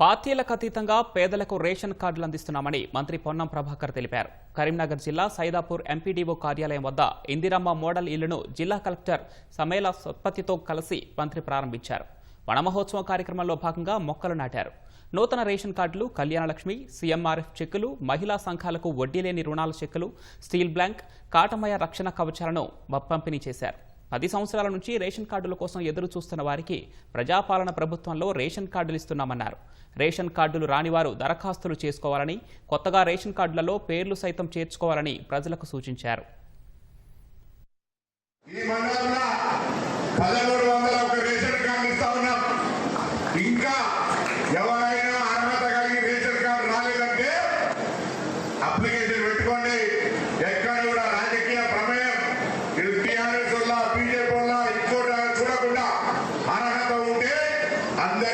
పార్టీలకు అతీతంగా పేదలకు రేషన్ కార్డులు అందిస్తున్నామని మంత్రి పొన్నం ప్రభాకర్ తెలిపారు. కరీంనగర్ జిల్లా సైదాపూర్ ఎంపీడీఓ కార్యాలయం వద్ద ఇందిరమ్మ మోడల్ ఇల్లును జిల్లా కలెక్టర్ సమేల సత్పతితో కలిసి మంత్రి ప్రారంభించారు. వనమహోత్సవం కార్యక్రమంలో భాగంగా మొక్కలు నాటారు. నూతన రేషన్ కార్డులు కళ్యాణలక్ష్మి సీఎంఆర్ఎఫ్ చెక్కులు మహిళా సంఘాలకు వడ్డీ లేని రుణాల చెక్కులు స్టీల్ బ్లాంక్ కాటమయ రక్షణ కవచాలను పంపిణీ చేశారు. పది సంవత్సరాల నుంచి రేషన్ కార్డుల కోసం ఎదురు చూస్తున్న వారికి ప్రజాపాలన ప్రభుత్వంలో రేషన్ కార్డులు ఇస్తున్నామన్నారు. రేషన్ కార్డులు రానివారు దరఖాస్తులు చేసుకోవాలని కొత్తగా రేషన్ కార్డులలో పేర్లు సైతం చేర్చుకోవాలని ప్రజలకు సూచించారు. அந்த